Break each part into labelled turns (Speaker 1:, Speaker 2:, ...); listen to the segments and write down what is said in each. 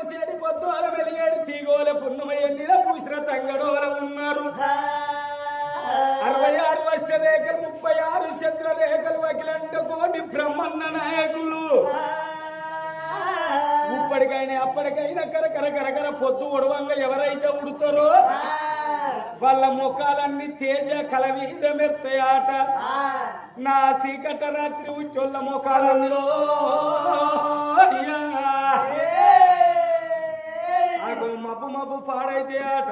Speaker 1: పొడిసేడి పొద్దుల వెలిగేడి తీగోల పున్నమయ్య పూసిన తంగడోల ఉన్నారు. అరవై ఆరు అష్ట రేఖలు ముప్పై ఆరు చంద్ర రేఖలు అఖిలంట కోటి బ్రహ్మన్న నాయకులు. ఇప్పటికైనా అప్పటికైనా కరకర కరకర పొద్దు ఉడవంగా ఎవరైతే ఉడతారో వాళ్ళ ముఖాలన్నీ తేజ కలవీద మెత్తయాట నా సీకట రాత్రి ఉచ్చోళ్ళ ముఖాలలో అయ్యా. ఆగో మబ్బు మబ్బు పాడైతే ఆట.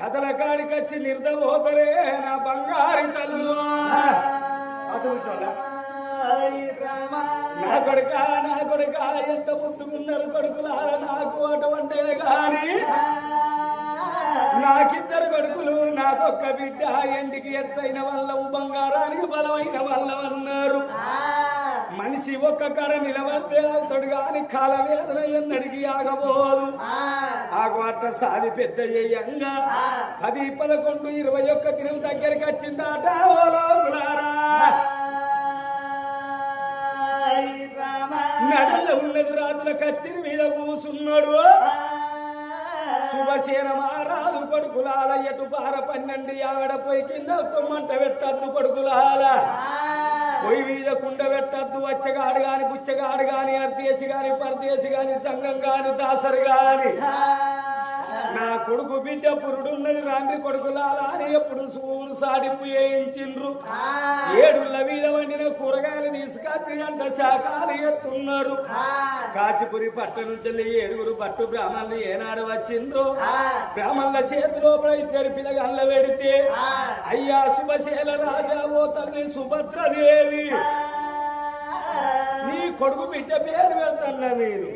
Speaker 1: కథల కాడికొచ్చి నిర్దపోతరే నా బంగారి తల్లు నా కొడుక నా కొడుక ఎంత ముట్టుకున్నారు కొడుకులార నాకు అటువంటి గాని. నాకిద్దరు కొడుకులు నాకొక్క బిడ్డ ఎండికి ఎత్తైన వల్ల బంగారానికి బలమైన వల్ల అన్నారు. మనిషి ఒక్క కడ నిలబడితే అతడు గాని కాల వేదన ఎన్నడికి ఆగబోదు. ఆగు అట్ట సాది పెద్ద చేయంగా. పది పదకొండు ఇరవై ఒక్క దినం దగ్గరికి వచ్చిందట నడల ఉన్నది రాజుల కచ్చిరి మీద కూసున్నాడు. శుభసేన మహారాజు కొడుకులాల ఎటు పార పన్నెండు ఆవిడ పోయి కింద కొమ్మంట పెట్టద్దు కొడుకులాల. పొయ్యి మీద కుండ పెట్టద్దు వచ్చగాడు గాని బుచ్చగాడు గాని అర్దేశి గాని పరదేశి గాని సంఘం గాని దాసరు గాని. నా కొడుకు బిడ్డ పురుడున్నది రాండ్రి కొడుకులాలా అని ఎప్పుడు సూరు సాడింపు వేయించిండ్రు. ఏడుళ్ళ మీద వండిన కూరగాయలు తీసుకొచ్చి అంట శాఖలు ఎత్తున్నారు. కాచిపురి పట్ట నుంచి ఏడుగురు పట్టు బ్రాహ్మణులు ఏనాడు వచ్చిండ్రు. బ్రాహ్మణుల చేతిలో ఇద్దరు పిల్లగాళ్ళ పెడితే అయ్యా శుభశీల రాజా ఓ తల్లి సుభద్రదేవి. నీ కొడుకు బిడ్డ పేరు పెడతన్నా మీరు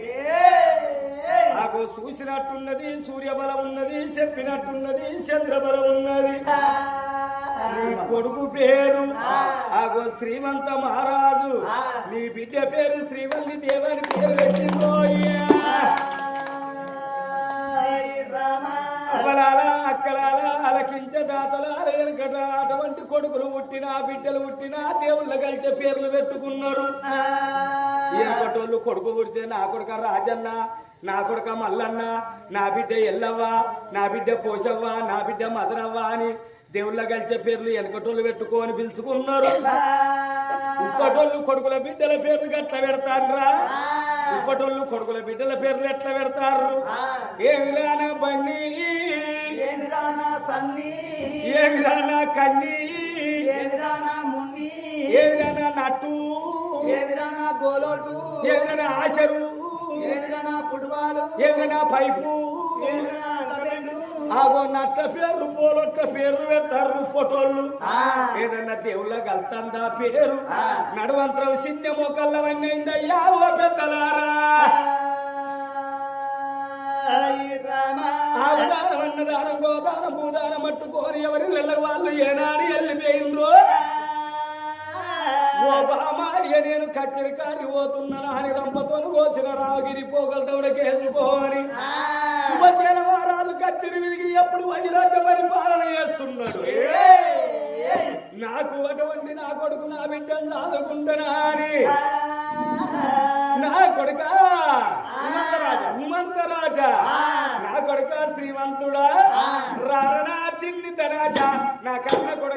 Speaker 1: నాకు చూసినట్టున్నది సూర్యబలం ఉన్నది చెప్పినట్టున్నది చంద్రబలం ఉన్నది. నీ కొడుకు పేరు ఆగో శ్రీమంత మహారాజు. నీ బిడ్డ పేరు శ్రీవల్లి దేవని పేరు అబలాల అక్కలాల అలకించ దాతలాల వెనకట అటువంటి కొడుకులు పుట్టినా బిడ్డలు పుట్టినా దేవుళ్ళ కలిసే పేర్లు పెట్టుకున్నారు. ఎనకటోళ్ళు కొడుకు పుడితే నా కొడుక రాజన్న నా కొడుక మల్లన్న నా బిడ్డ ఎల్లవ్వ నా బిడ్డ పోషవ్వ నా బిడ్డ మదనవ్వ అని దేవుళ్ళ కలిసే పేర్లు వెనకటోళ్ళు పెట్టుకొని పిలుచుకున్నారు. ఉప్పటోళ్ళు కొడుకుల బిడ్డల పేర్లు ఎట్లా పెడతారా ఉప్పటోళ్ళు కొడుకుల బిడ్డల పేర్లు ఎట్లా పెడతారు ఏమి రానా బండి ఏమి రానా కన్నీ? ఏమి రానా నట్టు?
Speaker 2: బోలోటు
Speaker 1: ఏమి ఆశరు?
Speaker 2: ఏమిరా
Speaker 1: పైపు? ఆగో నట్ల పేరు పోలొట్ల పేరు పెడతారు ఫోటోలు.
Speaker 2: ఆ.
Speaker 1: ఏదన్నా దేవుళ్ళ కలుతుందా పేరు? నడవంతరం సిన్న మొక్కల్లవన్నీ అయిందయ్యా ఓ పెద్దలారా. అన్నదానం గోదానం భూదానం పట్టుకోని ఎవరి నెల బామాయ్య నేను కచ్చరి కాడి పోతున్నాను. అని రంపతోను కోసిన రావగిరి పోగలటవుడకేసుకొని శుభసేన వారాలు కచ్చరి విరిగి ఎప్పుడు వైరాగ్య పరిపాలన చేస్తున్నాడు. నాకు అటువంటి నా కొడుకు నా బిడ్డను చదువుకుంటున్నా అని. నా కొడుక? హనుమంతరాజా. నా కొడుక శ్రీమంతుడా? రారణా చిన్ని తరాజా నా కన్న కొడుక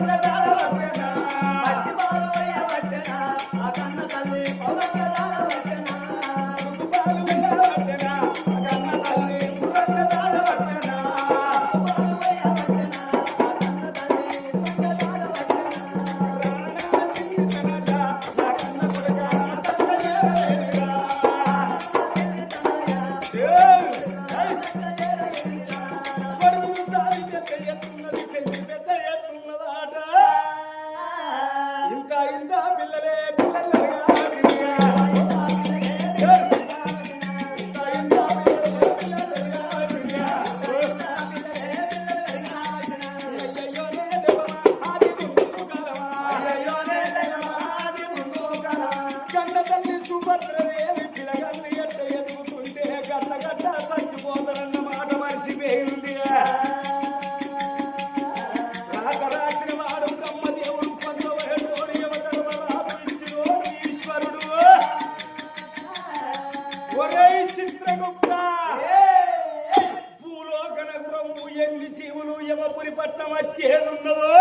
Speaker 1: Thank you. భూలోకనగురము ఎన్ని జీవులు యమపురి పట్నం వచ్చేదున్నదో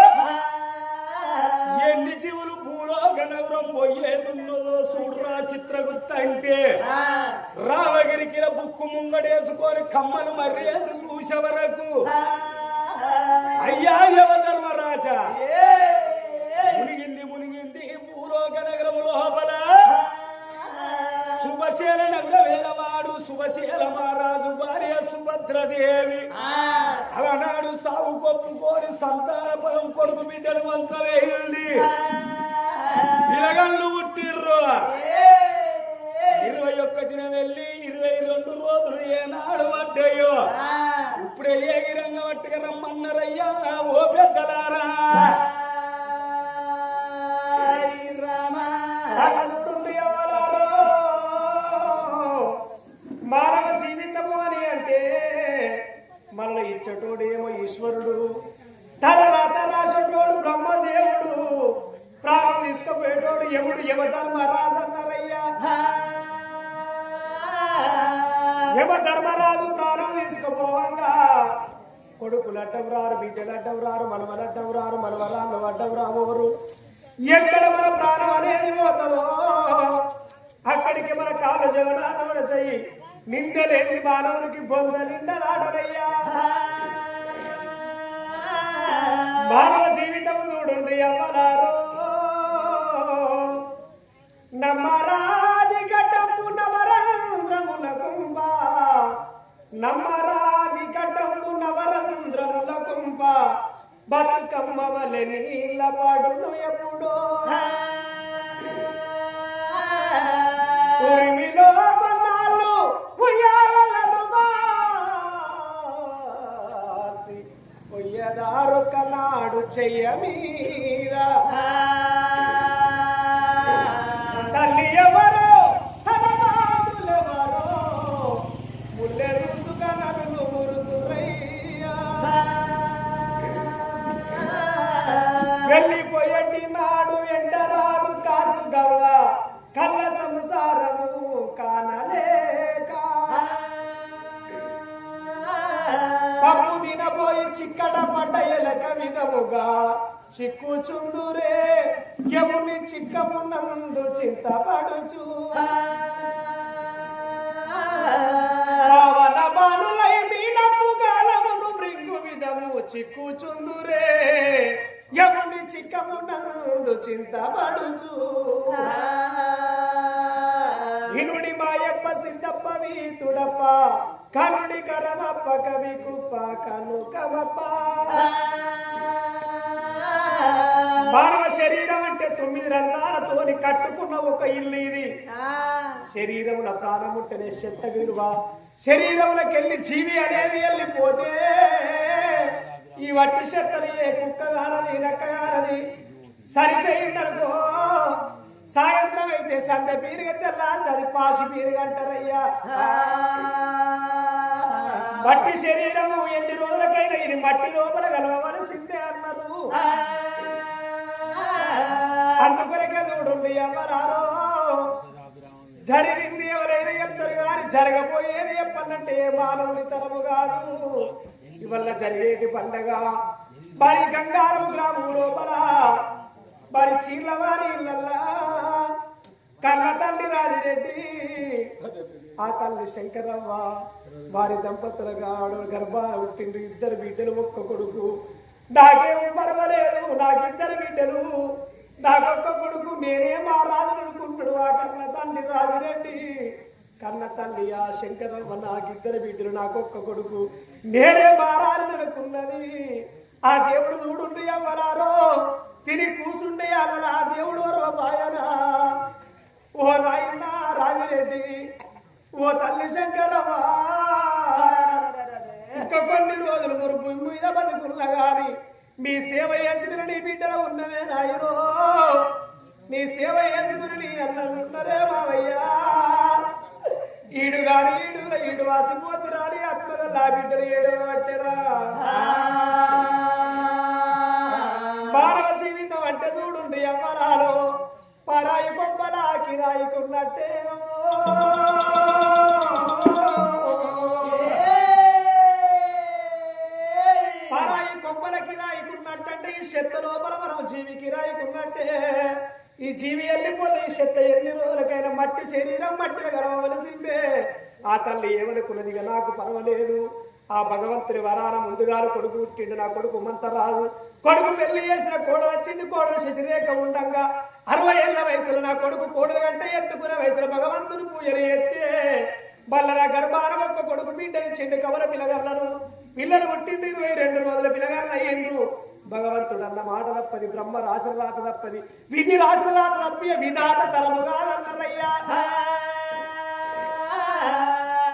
Speaker 1: ఎన్ని జీవులు భూలోకనగురం పోయేదున్నదో చూడరా చిత్రగుప్త
Speaker 3: అంటే. రావగిరికిల బుక్కు ముంగడేసుకొని కమ్మలు మర్యాద చూసే వరకు కొడుకు బిడ్డలు మంచవేయండి పిలగళ్ళు పుట్టిర్రు. ఇరవై ఒక్క దినం వెళ్ళి ఇరవై రెండు రోజులు ఏనాడు పడ్డాయో. ఇప్పుడే ఏగిరంగ పట్టుక రమ్మన్నారయ్యా ఓ పెద్దలారా. ఎవరారో? మానవ జీవితము అని అంటే మనల్ని ఇచ్చటోడు ఏమో ఈశ్వరుడు. తల రాత రాసేటోడు బ్రహ్మదేవుడు. ప్రాణం తీసుకుపోయేటోడు ఎవడు యమధర్మరాజు అన్నారయ్యా యమధర్మరాజు ప్రాణం తీసుకుపోవంగా. కొడుకులు అడ్డవరారు బిడ్డలు అడ్డవరారు మనవలు అడ్డం రారు మనవరాళ్ళు అడ్డం ఎక్కడ మన ప్రాణం అనేది పోతుందో అక్కడికి మన కాలు జగనాథ పడతాయి నిందలేని మానవునికి బొంద నిందలాడనయ్యా మానవ జీవితం చూడండి అమ్మలారో నమ్మరాది ఘటము నవరంధ్రముల కుంభ. నమ్మరాది ఘటము నవరంధ్రముల కుంభ. బతుకమ్మ వలె నీళ్ళ పడును ఎప్పుడో. ఉరిమిలో ఉయ్యదారు కనాడు చెయ్యమీరా. చిక్కడ పడ్డ ఎలక విధముగా చిక్కుచుందురే యముని చిక్కమున్నందు చింతపడుచు. పవన బాణులై మీనపు గాలమును మృంగు విధము చిక్కుచుందురే యముని చిక్కమునందు చింతపడుచు. ఇనుడి మాయప్ప సిద్ధప్ప వీతుడప్ప కనుడి కరమప్ప కవి కుప్ప కను కమప్ప మానవ శరీరం అంటే తొమ్మిది రంగాలతోని కట్టుకున్న ఒక ఇల్లు ఇది. శరీరంలో ప్రాణం ఉంటేనే చెత్త విలువ. శరీరంలోకి వెళ్ళి జీవి అనేది వెళ్ళిపోతే ఈ వట్టి చెత్తని ఏ కుక్క కానది నక్క కానది సరిపోయిందనుకో సాయంత్రం అయితే సంద పీరుగా తెల్లారి పాసి పీరుగా అంటారయ్యా. మట్టి శరీరము ఎన్ని రోజులకైనా ఇది మట్టి లోపల కలవవలసిందే అన్నారు. అందుకొరకే చూడండి ఎవరారో జరిగింది ఎవరైనా చెప్తారు కానీ జరగబోయేది చెప్పాలంటే మానవుని తరము కాదు. ఇవల్ల జరిగేటి పండగ. మరి గంగారం గ్రామం లోపల మరి చీర్ల వారి ఇళ్ళల్లా కన్న తండ్రి రాజిరెడ్డి. ఆ తల్లి శంకరవ్వ వారి దంపతులుగా గర్భ పుట్టిండ్రు. ఇద్దరు బిడ్డలు ఒక్క కొడుకు. నాకేం పర్వాలేదు నాకిద్దరు బిడ్డలు. నాకొక్క కొడుకు నేనే మా రాజు ఆ కర్ణ తండ్రి రాజిరెడ్డి. కన్న తల్లి ఆ శంకరమ్మ నాకిద్దరు బిడ్డలు నాకొక్క కొడుకు. నేనే మా అనుకున్నది. ఆ దేవుడు చూడుండ్రి ఎవరారో తిని కూసుండే అలా ఆ దేవుడు వరవ బాయనా ఓ నాయన రాజిరెడ్డి ఓ తల్లి శంకరవా ఇంకా కొన్ని రోజులు మురుపు మీద బతుకున్న గాని మీ సేవ చేసుకుని నీ బిడ్డలు ఉన్నవే నాయనో. నీ సేవ చేసుకుని నీ అన్నలున్నరే మావయ్యా. ఈడు గాని ఈడు ఈడు వాసిపోతురాని అసలు నా బిడ్డలు ఏడు మానవ జీవితం అంటే చూడుండి అమ్మరాలు పరాయి కొంపలా కిరాయికున్నట్టే పరాయి కొంపల కిరాయికున్నట్టంటే ఈ చెత్త లోపల మనం జీవి కిరాయికున్నట్టే ఈ జీవి వెళ్ళిపోతే ఈ చెత్త ఎన్ని రోజులకైనా మట్టి శరీరం మట్టిని గలవలసిందే ఆ తల్లి ఏమనుకున్నదిగా నాకు పర్వాలేదు. ఆ భగవంతుని వరాన ముందుగారు కొడుకు పుట్టిండు. నా కొడుకు మంతరాజు కొడుకు పెళ్ళి చేసిన కోడలు వచ్చింది. కోడలు శశిరేఖ ఉండంగా అరవై ఏళ్ళ వయసులో నా కొడుకు కోడలు గంట ఎత్తుకున్న వయసులో భగవంతుని పూజలు ఎత్తే బల్లరా గర్భాన ఒక్క కొడుకు బిడ్డని చెండు కవల పిల్లగలను పిల్లలు పుట్టింది ఇరవై రెండు రోజుల పిల్లగాళ్ళు అయ్యిండ్రు. భగవంతుడు అన్న మాట తప్పది. బ్రహ్మ రాసిన రాత తప్పది. విధి రాసిన రాత తప్పి విధాత తరము కాదన్నారయ్యా